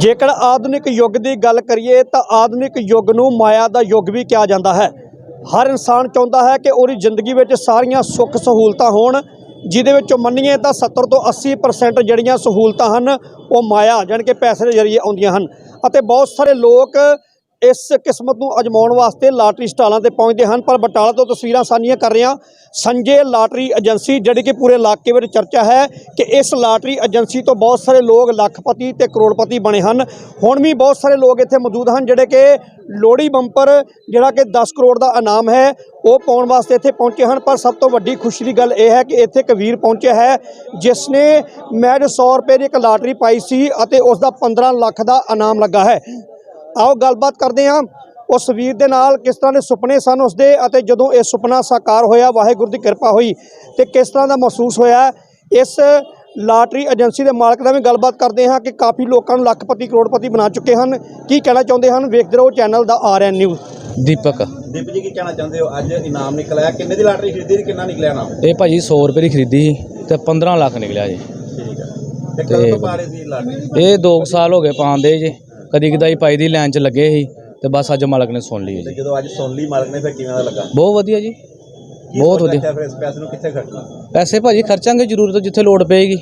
ਜੇਕਰ ਆਧੁਨਿਕ ਯੁੱਗ ਦੀ ਗੱਲ ਕਰੀਏ ਤਾਂ ਆਧੁਨਿਕ ਯੁੱਗ ਨੂੰ ਮਾਇਆ ਦਾ ਯੁੱਗ ਵੀ ਕਿਹਾ ਜਾਂਦਾ ਹੈ। ਹਰ ਇਨਸਾਨ ਚਾਹੁੰਦਾ ਹੈ ਕਿ ਉਹਦੀ ਜ਼ਿੰਦਗੀ ਵਿੱਚ ਸਾਰੀਆਂ ਸੁੱਖ ਸਹੂਲਤਾਂ ਹੋਣ, ਜਿਹਦੇ ਵਿੱਚੋਂ ਮੰਨੀਏ ਤਾਂ 70 ਤੋਂ 80% ਜਿਹੜੀਆਂ ਸਹੂਲਤਾਂ ਹਨ, ਉਹ ਮਾਇਆ, ਜਾਣੀ ਕਿ ਪੈਸੇ ਦੇ ਜ਼ਰੀਏ ਆਉਂਦੀਆਂ ਹਨ। ਅਤੇ ਬਹੁਤ ਸਾਰੇ ਲੋਕ ਇਸ ਕਿਸਮਤ ਨੂੰ ਅਜਮਾਉਣ ਵਾਸਤੇ ਲਾਟਰੀ ਸਟਾਲਾਂ ਤੇ ਪਹੁੰਚਦੇ ਹਨ, ਪਰ ਬਟਾਲਾ ਤੋਂ ਤਸਵੀਰਾਂ ਸਾਂਝੀਆਂ ਕਰ ਰਿਹਾ ਸੰਜੇ ਲਾਟਰੀ ਏਜੰਸੀ, ਜਿਹੜੀ ਕਿ ਪੂਰੇ ਇਲਾਕੇ ਵਿੱਚ ਚਰਚਾ ਹੈ ਕਿ ਇਸ ਲਾਟਰੀ ਏਜੰਸੀ ਤੋਂ ਬਹੁਤ ਸਾਰੇ ਲੋਕ ਲੱਖਪਤੀ ਤੇ ਕਰੋੜਪਤੀ ਬਣੇ ਹਨ। ਹੁਣ ਵੀ ਬਹੁਤ ਸਾਰੇ ਲੋਕ ਇੱਥੇ ਮੌਜੂਦ ਹਨ, ਜਿਹੜੇ ਕਿ ਲੋਹੜੀ ਬੰਪਰ, ਜਿਹੜਾ ਕਿ 10 ਕਰੋੜ ਦਾ ਇਨਾਮ ਹੈ, ਉਹ ਪਾਉਣ ਵਾਸਤੇ ਇੱਥੇ ਪਹੁੰਚੇ ਹਨ। ਪਰ ਸਭ ਤੋਂ ਵੱਡੀ ਖੁਸ਼ੀ ਦੀ ਗੱਲ ਇਹ ਹੈ ਕਿ ਇੱਥੇ ਇੱਕ ਵੀਰ ਪਹੁੰਚਿਆ ਹੈ ਜਿਸ ਨੇ ਮੈਡ 100 ਰੁਪਏ ਦੀ ਇੱਕ ਲਾਟਰੀ ਪਾਈ ਸੀ ਅਤੇ ਉਸ ਦਾ 15 ਲੱਖ ਦਾ ਇਨਾਮ ਲੱਗਾ ਹੈ। ਆਓ ਗੱਲਬਾਤ ਕਰਦੇ ਹਾਂ। ਉਸ ਵੀਰ ਦੇ ਨਾਲ ਕਿਸ ਤਰ੍ਹਾਂ ਦੇ ਸੁਪਨੇ ਸਨ ਉਸਦੇ ਅਤੇ ਜਦੋਂ ਇਹ ਸੁਪਨਾ ਸਾਕਾਰ ਹੋਇਆ ਵਾਹਿਗੁਰੂ ਦੀ ਕਿਰਪਾ ਹੋਈ ਤੇ ਕਿਸ ਤਰ੍ਹਾਂ ਦਾ ਮਹਿਸੂਸ ਹੋਇਆ ਇਸ ਲਾਟਰੀ ਏਜੰਸੀ ਦੇ ਮਾਲਕ ਨਾਲ ਵੀ ਗੱਲਬਾਤ ਕਰਦੇ ਹਾਂ ਕਿ ਕਾਫੀ ਲੋਕਾਂ ਨੂੰ ਲੱਖਪਤੀ ਕਰੋੜਪਤੀ ਬਣਾ ਚੁੱਕੇ ਹਨ। ਕੀ ਕਹਿਣਾ ਚਾਹੁੰਦੇ ਹਨ? ਵੇਖਦੇ ਰਹੋ ਚੈਨਲ ਦਾ ਆਰਐਨ ਨਿਊਜ਼। ਦੀਪਕ। ਦੀਪ ਜੀ ਕੀ ਕਹਿਣਾ ਚਾਹੁੰਦੇ ਹੋ? ਅੱਜ ਇਨਾਮ ਨਿਕਲਿਆ। ਕਿੰਨੇ ਦੀ ਲਾਟਰੀ ਖਰੀਦੀ ਤੇ ਕਿੰਨਾ ਨਿਕਲਿਆ ਨਾਮ ਇਹ ਭਾਜੀ 100 ਰੁਪਏ ਦੀ ਖਰੀਦੀ ਸੀ ਤੇ 15 ਲੱਖ ਨਿਕਲਿਆ ਜੀ। ਠੀਕ ਹੈ ਤੇ ਕਦੋਂ ਤੋਂ ਪਾ ਰਹੇ ਸੀ ਲਾਟਰੀ? ਇਹ 2 ਸਾਲ ਹੋ ਗਏ ਪਾਉਂਦੇ ਜੀ। ਕਦੀ ਕਦਾਈ ਪਾਈ ਦੀ ਲਾਈਨ 'ਚ ਲੱਗੇ ਸੀ ਤੇ ਬਸ ਅੱਜ ਮਾਲਕ ਨੇ ਸੁਣ ਲਈ ਹੈ ਤੇ ਜੀ। ਜਦੋਂ ਅੱਜ ਸੁਣ ਲਈ ਮਾਲਕ ਨੇ ਫਿਰ ਕਿਵੇਂ ਦਾ ਲੱਗਾ? ਬਹੁਤ ਵਧੀਆ ਜੀ। ਕੀ ਬਹੁਤ ਵਧੀਆ। ਫਿਰ ਇਸ ਪੈਸੇ ਨੂੰ ਕਿੱਥੇ ਖਰਚਣਾ? ਪੈਸੇ ਭਾਜੀ ਖਰਚਾਂਗੇ ਜ਼ਰੂਰਤ ਜਿੱਥੇ ਲੋੜ ਪਏਗੀ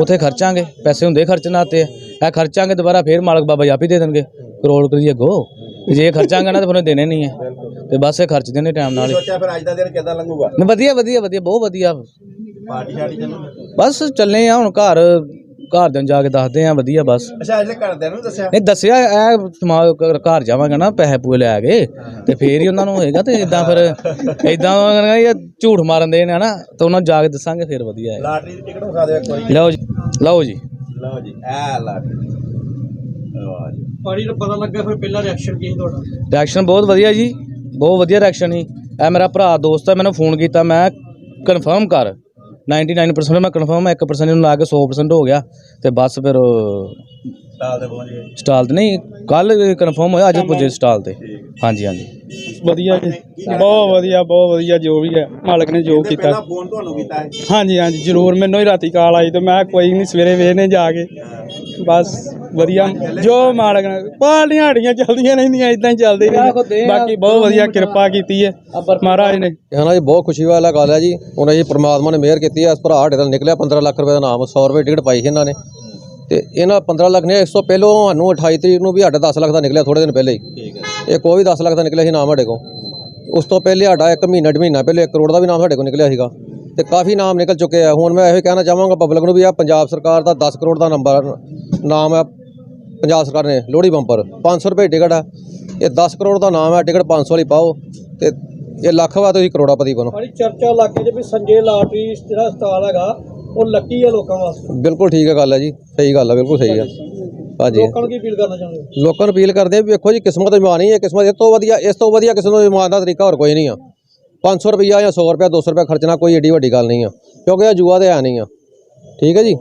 ਉੱਥੇ ਖਰਚਾਂਗੇ। ਪੈਸੇ ਹੁੰਦੇ ਖਰਚਣ ਆਤੇ ਆ ਇਹ ਖਰਚਾਂਗੇ ਦੁਬਾਰਾ ਫੇਰ ਮਾਲਕ ਬਾਬਾ ਜੀ ਆਪ ਹੀ ਦੇ ਦੇਣਗੇ। ਕਰੋੜ ਰੁਪਏ ਅੱਗੋ। ਜੇ ਖਰਚਾਂਗੇ ਨਾ ਤਾਂ ਫਿਰ ਉਹਨੇ ਦੇਣੇ ਨਹੀਂ ਹੈ। ਤੇ ਬਸ ਇਹ ਖਰਚ ਦੇਣੇ ਟਾਈਮ ਨਾਲ ਹੀ। ਸੋਚਿਆ ਫਿਰ ਅੱਜ ਦਾ ਦਿਨ ਕਿੱਦਾਂ ਲੰਘੂਗਾ? ਵਧੀਆ ਵਧੀਆ ਵਧੀਆ ਬਹੁਤ ਵਧੀਆ। ਪਾਰਟੀ ਸ਼ਾਰਟੀ ਚੱਲੂ ਬਸ ਚੱਲੇ ਆ ਹੁਣ ਘਰ। ਘਰ ਦੇ ਜਾ ਕੇ ਦੱਸਦੇ ਆ ਵਧੀਆ ਬਸ। ਅੱਛਾ ਅਜੇ ਘਰਦਿਆਂ ਨੂੰ ਦੱਸਿਆ? ਨਹੀਂ ਦੱਸਿਆ ਇਹ ਸਮਾ ਘ- ਘਰ ਜਾਵਾਂਗਾ ਨਾ ਪੈਸੇ ਪੂਏ ਲੈ ਕੇ ਤੇ ਫੇਰ ਹੀ ਉਹਨਾਂ ਨੂੰ ਹੋਏਗਾ ਤੇ ਇਦਾਂ ਫਿਰ ਇਦਾਂ ਇਹ ਝੂਠ ਮਾਰਨ ਦੇ ਨੇ ਨਾ ਤੇ ਉਹਨਾਂ ਨੂੰ ਜਾ ਕੇ ਦੱਸਾਂਗੇ ਫਿਰ ਵਧੀਆ ਹੈ। ਲਾਟਰੀ ਦੀ ਟਿਕਟ ਵਿਖਾ ਦਿਓ ਇੱਕ ਵਾਰੀ। ਲਓ ਜੀ ਲਓ ਜੀ। ਲਓ ਜੀ ਇਹ ਲਾਟਰੀ ਵਾਹ ਜੀ। ਪਾਣੀ ਦਾ ਪਤਾ ਲੱਗਾ ਫਿਰ ਪਹਿਲਾ ਰਿਐਕਸ਼ਨ ਕੀ ਤੁਹਾਡਾ? ਰਿਐਕਸ਼ਨ ਬਹੁਤ ਵਧੀਆ ਜੀ ਬਹੁਤ ਵਧੀਆ ਰਿਐਕਸ਼ਨ ਸੀ। ਇਹ ਮੇਰਾ ਭਰਾ ਦੋਸਤ ਹੈ ਮੈਨੂੰ ਫੋਨ ਕੀਤਾ ਮੈਂ ਕਨਫਰਮ ਕਰ। 99% ਮੈਂ ਕਨਫਰਮ 1% ਨੂੰ ਲਾ ਕੇ 100% ਹੋ ਗਿਆ ਤੇ ਬਸ ਫਿਰ ਸਾਲ ਦੇ ਪਹੁੰਚ ਗਏ। ਸਟਾਲ ਤੇ ਨਹੀਂ ਕੱਲ ਕਨਫਰਮ ਹੋਇਆ ਅੱਜ ਪੁੱਜੇ ਸਟਾਲ ਤੇ। ਹਾਂਜੀ ਹਾਂਜੀ। ਵਧੀਆ ਜੀ। ਬਹੁਤ ਵਧੀਆ ਬਹੁਤ ਵਧੀਆ ਜੋ ਵੀ ਹੈ। ਮਾਲਕ ਨੇ ਜੋ ਕੀਤਾ। ਪਹਿਲਾਂ ਫੋਨ ਤੁਹਾਨੂੰ ਕੀਤਾ ਹੈ? ਹਾਂਜੀ ਹਾਂਜੀ ਜ਼ਰੂਰ। ਮੈਨੂੰ ਹੀ ਰਾਤੀ ਕਾਲ ਆਈ ਤੇ ਮੈਂ ਕੋਈ ਨਹੀਂ ਸਵੇਰੇ ਵੇਖਨੇ ਜਾ ਕੇ। ਬਸ ਵਧੀਆ। ਜੋ ਮਾਲਕ ਨੇ ਪਾਲੀਆਂ ਹਾੜੀਆਂ ਚੱਲਦੀਆਂ ਰਹਿੰਦੀਆਂ ਇਦਾਂ ਹੀ ਚੱਲਦੇ ਨੇ ਬਾਕੀ ਬਹੁਤ ਵਧੀਆ ਕਿਰਪਾ ਕੀਤੀ ਹੈ। ਮਹਾਰਾਜ ਨੇ ਇਹ ਨਾ ਜੀ ਬਹੁਤ ਖੁਸ਼ੀ ਵਾਲਾ ਗੱਲ ਹੈ ਜੀ। ਉਹਨਾਂ ਜੀ ਪ੍ਰਮਾਤਮਾ ਨੇ ਮਿਹਰ ਕੀਤੀ ਹੈ ਇਸ ਭਰਾ ਸਾਡੇ ਦਾ ਨਿਕਲਿਆ 15 ਲੱਖ ਰੁਪਏ ਦਾ ਨਾਮ 100 ਰੁਪਏ ਟਿਕਟ ਪਾਈ ਸੀ ਇਹਨਾਂ ਨੇ। ਤੇ ਇਹਨਾਂ 15 ਲੱਖ ਨੇ ਇਸ ਤੋਂ ਪਹਿਲੋਂ ਸਾਨੂੰ 28 ਤਰੀਕ ਨੂੰ ਵੀ ਸਾਡਾ 10 ਲੱਖ ਦਾ ਨਿਕਲਿਆ ਥੋੜੇ ਦਿਨ ਪਹਿਲੇ ਹੀ। ਠੀਕ ਹੈ ਇਹ ਕੋਈ ਵੀ 10 ਲੱਖ ਦਾ ਨਿਕਲਿਆ ਸੀ ਨਾਮ ਸਾਡੇ ਕੋਲ। ਉਸ ਤੋਂ ਪਹਿਲੇ ਸਾਡਾ ਇੱਕ ਮਹੀਨਾ ਡੇਢ ਮਹੀਨਾ ਪਹਿਲੇ 1 ਕਰੋੜ ਦਾ ਵੀ ਨਾਮ ਸਾਡੇ ਕੋਲ ਨਿਕਲਿਆ ਸੀਗਾ। ਤੇ ਕਾਫੀ ਨਾਮ ਨਿਕਲ ਚੁੱਕੇ ਆ। ਹੁਣ ਮੈਂ ਇਹੋ ਕਹਿਣਾ ਚਾਹਾਂਗਾ ਪਬਲਿਕ ਨੂੰ ਵੀ ਆ ਪੰਜਾਬ ਸਰਕਾਰ ਦਾ 10 ਕਰੋੜ ਦਾ ਨੰਬਰ ਨਾਮ ਹੈ ਪੰਜਾਬ ਸਰਕਾਰ ਨੇ ਲੋਹੜੀ ਬੰਪਰ। 500 ਰੁਪਏ ਟਿਕਟ ਆ। ਇਹ 10 ਕਰੋੜ ਦਾ ਨਾਮ ਹੈ ਟਿਕਟ 500 ਵਾਲੀ ਪਾਓ। ਤੇ ਇਹ ਲੱਖ ਵਾ ਤੁਸੀਂ ਕਰੋੜਾਪਤੀ ਬਣੋ। ਬੜੀ ਚਰਚਾ ਇਲਾਕੇ 'ਚ ਵੀ ਸੰਜੇ ਲਾਟਰੀ ਜਿਹੜਾ ਸਟਾਲ ਹੈਗਾ ਉਹ ਲੱਕੀ ਹੈ ਲੋਕਾਂ ਵਾਸਤੇ। ਬਿਲਕੁਲ ਠੀਕ ਹੈ ਗੱਲ ਹੈ ਜੀ। ਸਹੀ ਗੱਲ ਹੈ ਬਿਲਕੁਲ ਸਹੀ ਹੈ ਹਾਂਜੀ ਲੋਕਾਂ ਨੂੰ ਕੀ ਅਪੀਲ ਕਰਨਾ ਚਾਹੁੰਦੇ ਹੋ? ਲੋਕਾਂ ਨੂੰ ਅਪੀਲ ਕਰਦੇ ਆ ਵੀ ਵੇਖੋ ਜੀ ਕਿਸਮਤ ਅਜਮਾਨੀ ਹੈ ਕਿਸਮਤ ਇਸ ਤੋਂ ਵਧੀਆ ਇਸ ਤੋਂ ਵਧੀਆ ਕਿਸੇ ਨੂੰ ਅਜਮਾਨ ਦਾ ਤਰੀਕਾ ਹੋਰ ਕੋਈ ਨਹੀਂ ਆ। 500 ਰੁਪਈਆ ਜਾਂ 100 ਰੁਪਇਆ 200 ਰੁਪਇਆ ਖਰਚਣਾ ਕੋਈ ਏਡੀ ਵੱਡੀ ਗੱਲ ਨਹੀਂ ਆ। ਕਿਉਂਕਿ ਇਹ ਜੂਆ ਤੇ ਹੈ ਨਹੀਂ ਆ। ਠੀਕ ਹੈ ਜੀ?